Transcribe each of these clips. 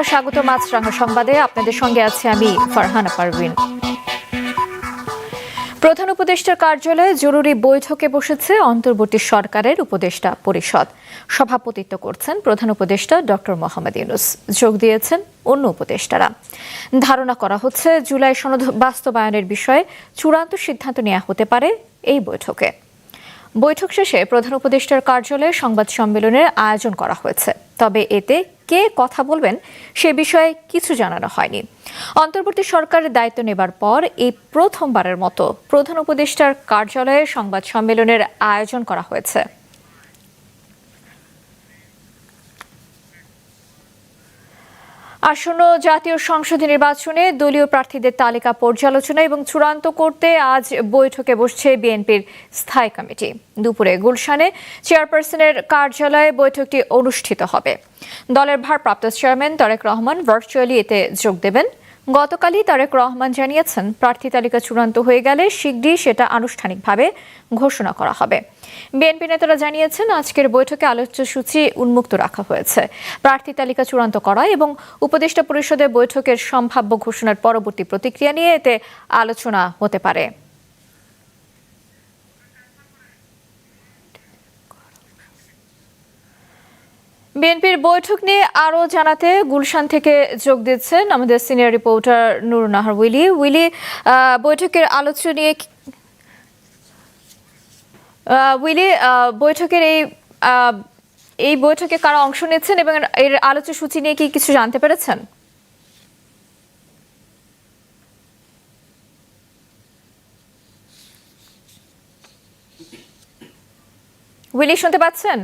নমস্কার স্বাগত মাছরাঙা সংবাদে। আপনাদের সঙ্গে আছি আমি ফারহানা পারভিন। প্রধান উপদেষ্টার কার্যালয়ে জরুরি বৈঠকে বসেছে অন্তর্বর্তী সরকারের উপদেষ্টা পরিষদ। সভাপতিত্ব করছেন প্রধান উপদেষ্টা ডক্টর মোহাম্মদ ইউনুস। যোগ দিয়েছেন অন্য উপদেষ্টারা। ধারণা করা হচ্ছে, জুলাই সনদ বাস্তবায়নের বিষয়ে চূড়ান্ত সিদ্ধান্ত নেওয়া হতে পারে এই বৈঠকে। বৈঠক শেষে প্রধান উপদেষ্টার কার্যালয়ে সংবাদ সম্মেলনের আয়োজন করা হয়েছে। তবে এতে কে কথা বলবেন সে বিষয়ে কিছু জানানো হয়নি। অন্তর্বর্তী সরকারের দায়িত্ব নেবার পর এই প্রথমবারের মতো প্রধান উপদেষ্টার কার্যালয়ে সংবাদ সম্মেলনের আয়োজন করা হয়েছে। আসন্ন জাতীয় সংসদ নির্বাচনে দলীয় প্রার্থীদের তালিকা পর্যালোচনা এবং চূড়ান্ত করতে আজ বৈঠকে বসছে বিএনপির স্থায়ী কমিটি। দুপুরে গুলশানে চেয়ারপারসনের কার্যালয়ে বৈঠকটি অনুষ্ঠিত হবে। দলের ভারপ্রাপ্ত চেয়ারম্যান তারেক রহমান ভার্চুয়ালি এতে যোগ দেবেন। গতকালই তারেক রহমান জানিয়েছেন, প্রার্থী তালিকা চূড়ান্ত হয়ে গেলে শিগগিরই সেটা আনুষ্ঠানিকভাবে ঘোষণা করা হবে। বিএনপি নেতারা জানিয়েছেন, আজকের বৈঠকে আলোচ্য সূচি উন্মুক্ত রাখা হয়েছে। প্রার্থী তালিকা চূড়ান্ত করা এবং উপদেষ্টা পরিষদের বৈঠকের সম্ভাব্য ঘোষণার পরবর্তী প্রতিক্রিয়া নিয়ে এতে আলোচনা হতে পারে। বিএনপির বৈঠক নিয়ে আরও জানাতে গুলশান থেকে যোগ দিচ্ছেন আমাদের সিনিয়র রিপোর্টার নুর নাহার উইলি। উইলি বৈঠকের আলোচ্য নিয়ে উইলি বৈঠকের এই এই বৈঠকে কারা অংশ নিচ্ছেন এবং এর আলোচ্য সূচি নিয়ে কি কিছু জানতে পেরেছেন? উইলি, শুনতে পাচ্ছেন?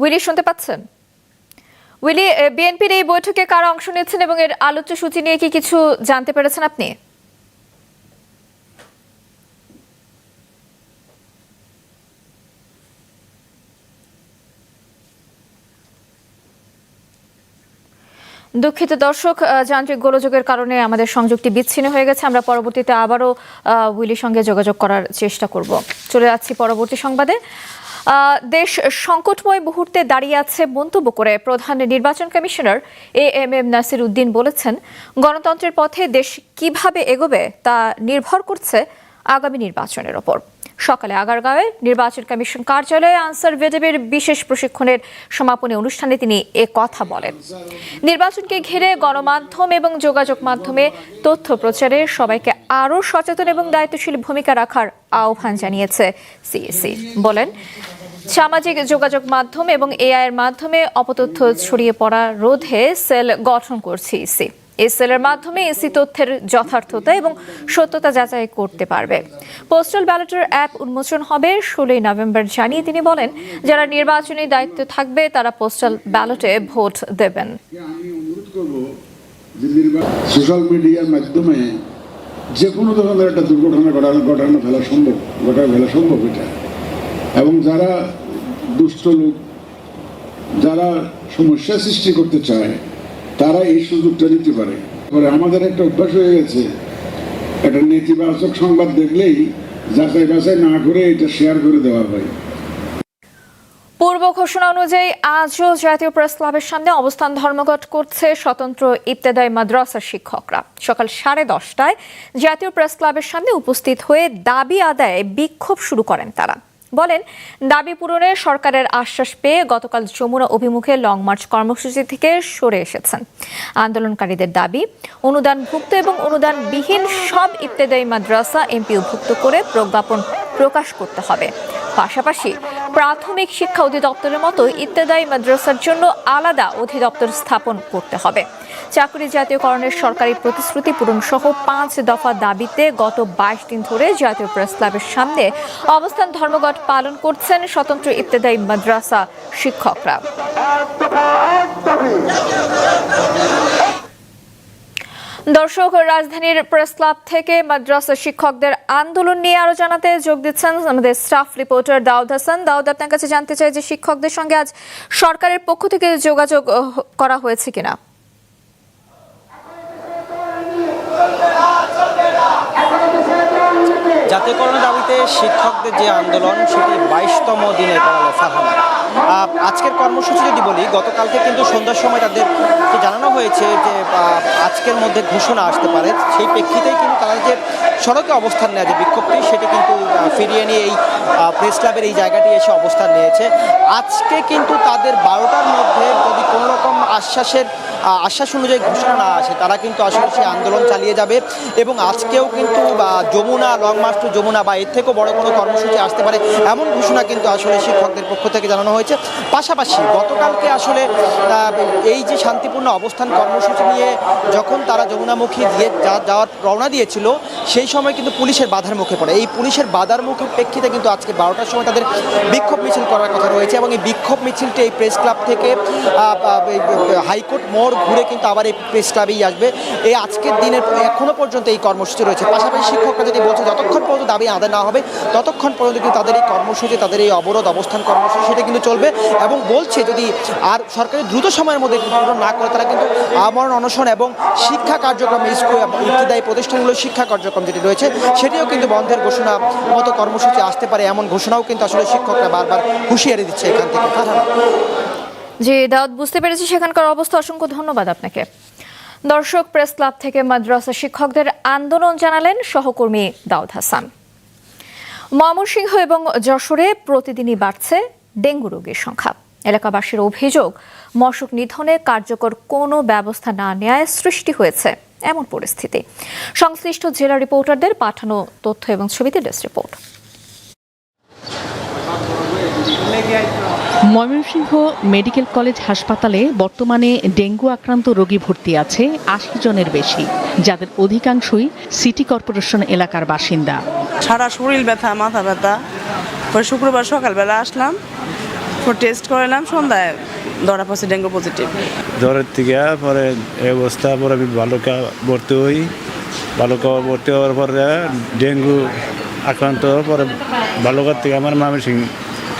উইলি, শুনতে পাচ্ছেন? উইলি বিএনপির এই বৈঠকে কারা অংশ নিচ্ছেন এবং এর আলোচ্য সূচি নিয়ে কি কিছু জানতে পেরেছেন আপনি? দুঃখিত দর্শক যান্ত্রিক গোলযোগের কারণে আমাদের সংযোগটি বিচ্ছিন্ন হয়ে গেছে। আমরা পরবর্তীতে আবারও উইলির সঙ্গে যোগাযোগ করার চেষ্টা করব। চলে যাচ্ছি পরবর্তী সংবাদে। দেশ সংকটময় মুহূর্তে দাঁড়িয়ে আছে মন্তব্য করে প্রধান নির্বাচন commissioner A M M Nasir Uddin বলেছেন, গণতন্ত্রের পথে দেশ কীভাবে এগোবে তা নির্ভর করছে আগামী নির্বাচনের ওপর। সকালে আগারগাঁওয়ে নির্বাচন কমিশন কার্যালয়ে আনসার ভেদেবের বিশেষ প্রশিক্ষণের সমাপনী অনুষ্ঠানে তিনি এ কথা বলেন। নির্বাচনকে ঘিরে গণমাধ্যম এবং যোগাযোগ মাধ্যমে তথ্য প্রচারে সবাইকে আরও সচেতন এবং দায়িত্বশীল ভূমিকা রাখার আহ্বান জানিয়েছে সিএসি। বলেন, সামাজিক যোগাযোগ মাধ্যম এবং এআই এর মাধ্যমে অপতথ্য ছড়িয়ে পড়া রোধে সেল গঠন করছে ইসি। এই সেলের মাধ্যমে এসি তথ্যের যথার্থতা এবং সত্যতা যাচাই করতে পারবে। পোস্টাল ব্যালটের অ্যাপ উন্মোচন হবে ষোলোই নভেম্বর, জানিয়ে তিনি বলেন, যারা নির্বাচনী দায়িত্ব থাকবে, তারা পোস্টাল ব্যালটে ভোট দেবেন। সোশ্যাল মিডিয়ার মাধ্যমে যে কোনো ধরনের একটা দুর্ঘটনা ঘটানো ঘটানো ফেলা সম্ভব ঘটানো ফেলা সম্ভব এটা। এবং যারা দুষ্ট লোক, যারা সমস্যা সৃষ্টি করতে চায়, তারা এই সুযোগটা নিতে পারে। এবারে আমাদের একটা অভ্যাস হয়ে গেছে। একটা নেতিবাচক সংবাদ দেখলেই যাচাই বাছাই না করে এটা শেয়ার করে দেওয়া হয়। পূর্ব ঘোষণা অনুযায়ী আজও জাতীয় প্রেস ক্লাবের সামনে অবস্থান ধর্মঘট করছে স্বতন্ত্র ইবতেদায়ী মাদ্রাসার শিক্ষকরা। সকাল সাড়ে দশটায় জাতীয় প্রেস ক্লাবের সামনে উপস্থিত হয়ে দাবি আদায়ে বিক্ষোভ শুরু করেন তারা। বলেন, দাবি পূরণে সরকারের আশ্বাস পেয়ে গতকাল যমুনা অভিমুখে লং মার্চ কর্মসূচি থেকে সরে এসেছেন। আন্দোলনকারীদের দাবি, অনুদানভুক্ত এবং অনুদানবিহীন সব ইবতেদায়ী মাদ্রাসা এমপিওভুক্ত করে প্রজ্ঞাপন প্রকাশ করতে হবে। পাশাপাশি প্রাথমিক শিক্ষা অধিদপ্তরের মতো ইত্যাদায়ী মাদ্রাসার জন্য আলাদা অধিদপ্তর স্থাপন করতে হবে। চাকরি জাতীয়করণের সরকারি প্রতিশ্রুতি পূরণ সহ পাঁচ দফা দাবিতে গত বাইশ দিন ধরে জাতীয় প্রেস ক্লাবের সামনে অবস্থান ধর্মঘট পালন করছেন স্বতন্ত্র ইত্যাদায়ী মাদ্রাসা শিক্ষকরা। দর্শক, রাজধানীর প্রেস ক্লাব থেকে মাদ্রাসা শিক্ষকদের আন্দোলন নিয়ে আরও জানাতে যোগ দিচ্ছেন আমাদের স্টাফ রিপোর্টার দাউদ হাসান। দাউদ, আপনার কাছে জানতে চাই যে শিক্ষকদের সঙ্গে আজ সরকারের পক্ষ থেকে যোগাযোগ করা হয়েছে কিনা? জাতীয়করণের দাবিতে শিক্ষকদের যে আন্দোলন, সেটি বাইশতম দিনে পড়ালো ফারহানা আজকের কর্মসূচি যদি বলি, গতকালকে কিন্তু সন্ধ্যার সময় তাদেরকে জানানো হয়েছে যে আজকের মধ্যে ঘোষণা আসতে পারে। সেই প্রেক্ষিতেই কিন্তু তারা যে সড়কে অবস্থান নেয়, যে বিক্ষোভটি, সেটি কিন্তু ফিরিয়ে নিয়ে এই প্রেস ক্লাবের এই জায়গাটি এসে অবস্থান নিয়েছে। আজকে কিন্তু তাদের বারোটার মধ্যে যদি আশ্বাসের আশ্বাস অনুযায়ী ঘোষণা না আসে, তারা কিন্তু আসলে সেই আন্দোলন চালিয়ে যাবে এবং আজকেও কিন্তু Jamuna, long march to Jamuna, বা এর থেকেও বড় কোনো কর্মসূচি আসতে পারে এমন ঘোষণা কিন্তু আসলে শিক্ষকদের পক্ষ থেকে জানানো হয়েছে। পাশাপাশি গতকালকে আসলে এই যে শান্তিপূর্ণ অবস্থান কর্মসূচি নিয়ে যখন তারা যমুনামুখী দিয়ে যাওয়ার রওনা দিয়েছিল, সেই সময় কিন্তু পুলিশের বাধার মুখে পড়ে। এই পুলিশের বাধার মুখে প্রেক্ষিতে কিন্তু আজকে বারোটার সময় তাদের বিক্ষোভ মিছিল করার কথা রয়েছে এবং এই বিক্ষোভ মিছিলটি এই প্রেস ক্লাব থেকে হাইকোর্ট মোড় ঘুরে কিন্তু আবার এই প্রেস ক্লাবেই আসবে এই আজকের দিনের এখনও পর্যন্ত এই কর্মসূচি রয়েছে পাশাপাশি শিক্ষকরা যদি বলছে যতক্ষণ পর্যন্ত দাবি আদায় না হবে, ততক্ষণ পর্যন্ত কিন্তু তাদের এই কর্মসূচি, তাদের এই অবরোধ, অবস্থান কর্মসূচি সেটা কিন্তু চলবে এবং বলছে যদি আর সরকারের দ্রুত সময়ের মধ্যে পূরণ না করে, তারা কিন্তু আমরণ, অনশন এবং শিক্ষা কার্যক্রম, স্কুল ইত্যাদি প্রতিষ্ঠানগুলোর শিক্ষা কার্যক্রম যেটি রয়েছে, সেটিও কিন্তু বন্ধের ঘোষণা মতো কর্মসূচি আসতে পারে এমন ঘোষণাও কিন্তু আসলে শিক্ষকরা বারবার হুঁশিয়ারি দিচ্ছে এখান থেকে। জি, দাউদ, বুঝতে পেরেছি সেখানকার অবস্থা। অসংখ্য ধন্যবাদ আপনাকে। দর্শক, প্রেস ক্লাব থেকে মাদ্রাসা শিক্ষকদের আন্দোলন জানালেন সহকর্মী দাউদ হাসান। ময়মনসিংহ এবং যশোরে প্রতিদিনই বাড়ছে ডেঙ্গু রোগীর সংখ্যা। এলাকাবাসীর অভিযোগ, মশক নিধনে কার্যকর কোনো ব্যবস্থা না নেওয়ায় সৃষ্টি হয়েছে এমন পরিস্থিতি। সংশ্লিষ্ট জেলা রিপোর্টারদের পাঠানো তথ্য এবং ছবিতে desk report. Mymensingh medical college হাসপাতালে বর্তমানে ডেঙ্গু আক্রান্ত রোগী ভর্তি আছে আশি জনের বেশি যাদের অধিকাংশই সিটি কর্পোরেশন এলাকার বাসিন্দা। সারা শরীর ব্যথা মাথা ব্যথা। পরে শুক্রবার সকালবেলা আসলাম পরে টেস্ট করালাম সন্ধ্যায় ধরা পড়ছে ডেঙ্গু পজিটিভ জ্বরের থেকে পরে এই অবস্থা পরে আমি বালুকা ভর্তি হই। বালুকা ভর্তি হওয়ার পরে ডেঙ্গু আক্রান্ত হওয়ার পরে বালুকার থেকে আমার মামি সিং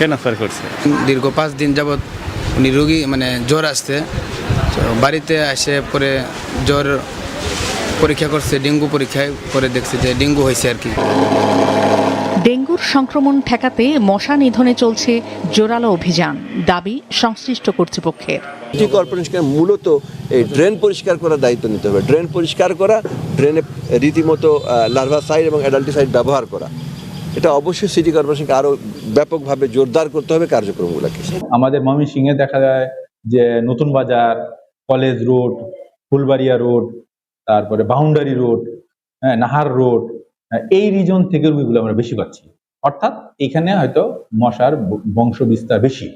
ট্রান্সফার করছে? দীর্ঘ পাঁচ দিন যাবৎ উনি রুগী মানে জ্বর আসছে। তো বাড়িতে এসে পরে জ্বর পরীক্ষা করছে ডেঙ্গু পরীক্ষায় করে দেখছে যে ডেঙ্গু হয়েছে আর কি। ডেঙ্গুর সংক্রমণ ঠেকাতে মশা নিধনে চলছে জোরালো অভিযান দাবি সংশ্লিষ্ট কর্তৃপক্ষের। সিটি কর্পোরেশনকে মূলত এই ড্রেন পরিষ্কার করার দায়িত্ব নিতে হবে। ড্রেন পরিষ্কার করা ড্রেনে রীতিমতো লার্ভাসাইড এবং অ্যাডাল্টিসাইড ব্যবহার করা। এটা অবশ্যই সিটি কর্পোরেশনকে আরও ব্যাপকভাবে জোরদার করতে হবে কার্যক্রমগুলোকে। আমাদের ময়মনসিংহে দেখা যায় যে Natun Bazar college road Phulbaria road তারপরে বাউন্ডারি রোড হ্যাঁ নাহার রোড হ্যাঁ, এই রিজন থেকে রুগীগুলো আমরা বেশি পাচ্ছি। অর্থাৎ এখানে হয়তো মশার বংশ বিস্তার বেশি।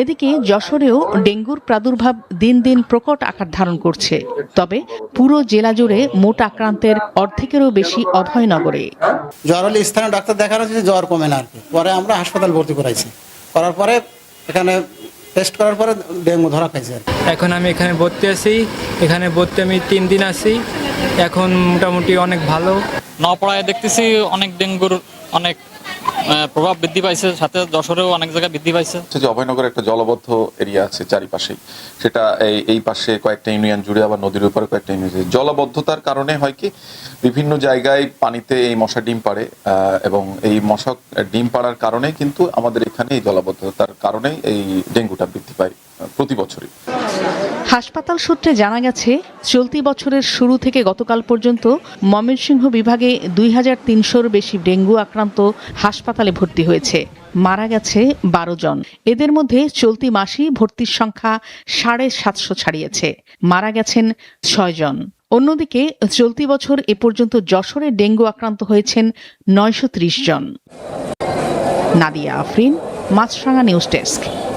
এদিকে যশোরেও ডেঙ্গুর প্রাদুর্ভাব দিন দিন প্রকট আকার ধারণ করছে। তবে পুরো জেলা জুড়ে মোট আক্রান্তের অর্ধেকেরও বেশি অভয়নগরে জ্বর হলে স্থানীয় ডাক্তার দেখানো হচ্ছে জ্বর কমে না আর পরে আমরা হাসপাতাল ভর্তি করাইছি। করার পরে এখানে টেস্ট করার পরে ডেঙ্গু ধরা খাইছে আর এখন আমি এখানে ভর্তি আছি। এখানে ভর্তি আমি তিন দিন আছি। এখন মোটামুটি অনেক ভালো। নপড়ায় দেখতেছি অনেক ডেঙ্গুর অনেক প্রভাব বৃদ্ধি পাইছে, সাথে যশোরেও অনেক জায়গায় বৃদ্ধি পাইছে। যে অভয়নগর একটা জলবদ্ধ এরিয়া আছে চারিপাশেই, সেটা এই এই পাশে কয়েকটা ইউনিয়ন জুড়ে, আবার নদীর উপরে কয়েকটা ইউনিয়ন জলবদ্ধতার কারণে হয় কি, বিভিন্ন জায়গায় পানিতে এই মশা ডিম পাড়ে এবং এই মশা ডিম পাড়ার কারণে কিন্তু আমাদের এখানে এই জলবদ্ধতার কারণে এই ডেঙ্গুটা বৃদ্ধি পায় প্রতি বছরই। হাসপাতাল সূত্রে জানা গেছে, চলতি বছরের শুরু থেকে গতকাল পর্যন্ত ময়মনসিংহ বিভাগে দুই হাজার তিনশোর বেশি ডেঙ্গু আক্রান্ত হাসপাতালে ভর্তি হয়েছে। মারা গেছে বারো জন। এদের মধ্যে চলতি মাসেই ভর্তির সংখ্যা সাড়ে সাতশো ছাড়িয়েছে। মারা গেছেন ছয় জন। অন্যদিকে চলতি বছর এ পর্যন্ত যশোরে ডেঙ্গু আক্রান্ত হয়েছেন নয়শো ত্রিশ জন। Nadia Afrin, Maasranga news desk.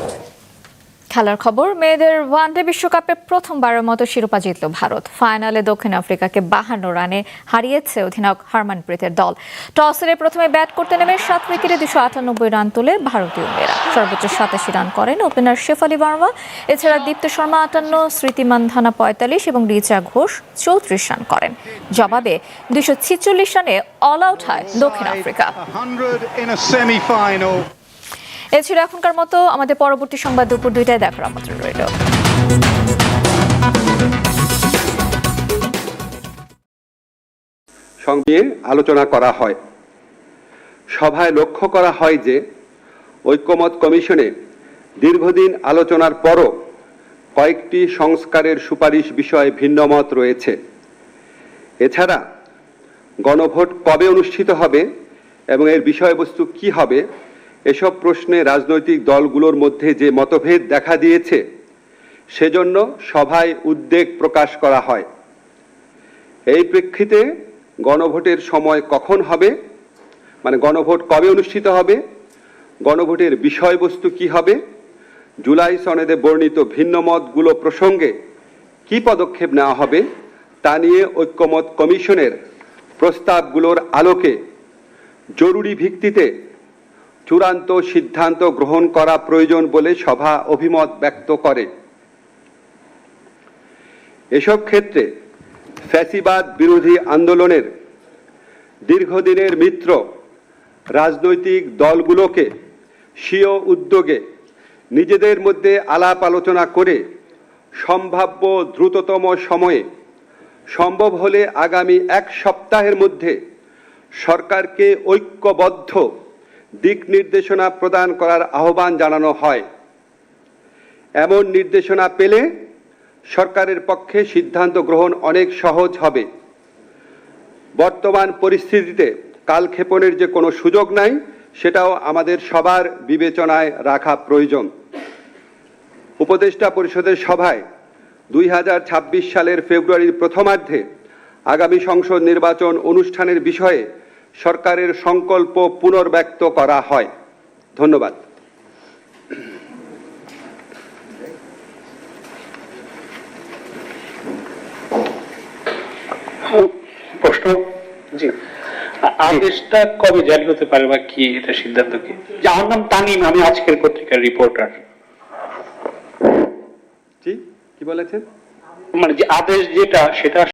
খেলার খবর, মেয়েদের ওয়ানডে বিশ্বকাপে প্রথমবারের মতো শিরোপা জিতল ভারত। ফাইনালে দক্ষিণ আফ্রিকাকে বাহান্ন রানে হারিয়েছে অধিনায়ক হারমানপ্রীতের দল। টস হেরে প্রথমে ব্যাট করতে নেমে সাত উইকেটে দুশো আটানব্বই রান তুলে ভারতীয় মেয়েরা। সর্বোচ্চ সাতাশি রান করেন ওপেনার শেফালি বার্মা এছাড়া দীপ্ত শর্মা আটান্ন, স্মৃতি মান্ধানা পঁয়তাল্লিশ এবং রিচা ঘোষ চৌত্রিশ রান করেন। জবাবে দুশো ছিচল্লিশ রানে অল আউট হয় দক্ষিণ আফ্রিকা। এ ছিল এখনকার মতো। আমাদের পরবর্তী সংবাদ দুপুর দুইটায় দেখার আমন্ত্রণ রইল। আলোচনা করা হয়। সভায় লক্ষ্য করা হয় যে, ঐক্যমত কমিশনে দীর্ঘদিন আলোচনার পরও কয়েকটি সংস্কারের সুপারিশ বিষয়ে ভিন্নমত রয়েছে। এছাড়া, গণভোট কবে অনুষ্ঠিত হবে এবং এর বিষয়বস্তু কি হবে এসব প্রশ্নে রাজনৈতিক দলগুলোর মধ্যে যে মতভেদ দেখা দিয়েছে, সেজন্য সভায় উদ্বেগ প্রকাশ করা হয়। এই প্রেক্ষিতে গণভোটের সময় কখন হবে? মানে গণভোট কবে অনুষ্ঠিত হবে? গণভোটের বিষয়বস্তু কি হবে? জুলাই সনেদে বর্ণিত ভিন্ন মতগুলো প্রসঙ্গে কি পদক্ষেপ নেওয়া হবে, তা নিয়ে ঐক্যমত কমিশনের প্রস্তাবগুলোর আলোকে জরুরি ভিত্তিতে চূড়ান্ত সিদ্ধান্ত গ্রহণ করা প্রয়োজন বলে সভা অভিমত ব্যক্ত করে। এসব ক্ষেত্রে ফ্যাসিবাদ বিরোধী আন্দোলনের দীর্ঘদিনের মিত্র রাজনৈতিক দলগুলোকে স্বীয় উদ্যোগে নিজেদের মধ্যে আলাপ আলোচনা করে সম্ভাব্য দ্রুততম সময়ে সম্ভব হলে আগামী এক সপ্তাহের মধ্যে সরকারকে ঐক্যবদ্ধ দিক নির্দেশনা প্রদান করার আহ্বান জানানো হয়। এমন নির্দেশনা পেলে সরকারের পক্ষে সিদ্ধান্ত গ্রহণ অনেক সহজ হবে। বর্তমান পরিস্থিতিতে কালক্ষেপণের যে কোনো সুযোগ নাই, সেটাও আমাদের সবার বিবেচনায় রাখা প্রয়োজন। উপদেষ্টা পরিষদের সভায় দুই হাজার ছাব্বিশ সালের ফেব্রুয়ারির প্রথমার্ধে আগামী সংসদ নির্বাচন অনুষ্ঠানের বিষয়ে সরকারের সংকল্প পুনর্ব্যক্ত করা হয়। ধন্যবাদ। প্রশ্ন? জি। আদেশটা কবে জারি হতে পারে বা কি এটা সিদ্ধান্ত কি? যে আমার নাম তানিম আমি আজকের পত্রিকার রিপোর্টার। জি কি বলেছেন? মানে যে আদেশ যেটা সেটা